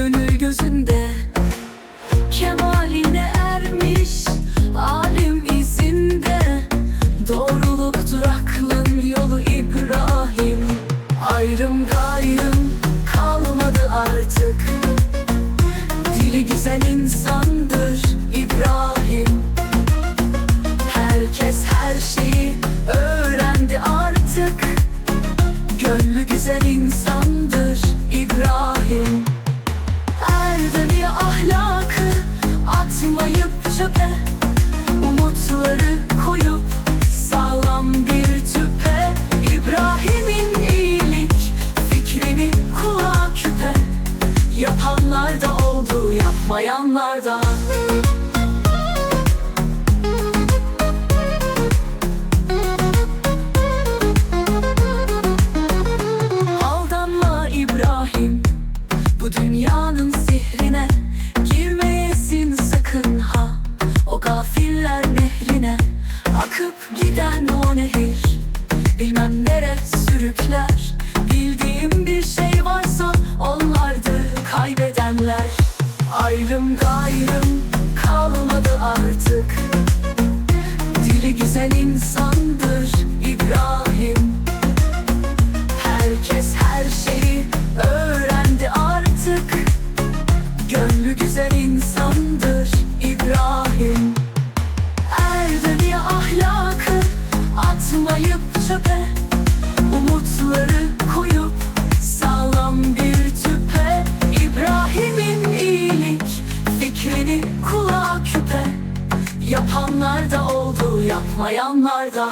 gönül gözünde. Kemaline ermiş alim izinde. Doğruluktur aklın yolu İbrahim. Ayrım gayrım kalmadı artık. Dili güzel insandır İbrahim. Herkes her şeyi öğrendi artık. Gönlü güzel insan Yapanlar da oldu yapmayanlar da. Aldanma İbrahim Bu dünyanın sihrine. Girmeyesin sakın ha O gafiller nehrine. Akıp giden o nehir Bilmem nere sürükler Ayrım gayrım kalmadı artık. Dili güzel insandır İbrahim. Herkes her şeyi öğrendi artık. Gönlü güzel insandır İbrahim. Erdemi ahlakı atmayıp çöpe Umutları koyup kulağa küpe. Yapanlar da oldu yapmayanlar da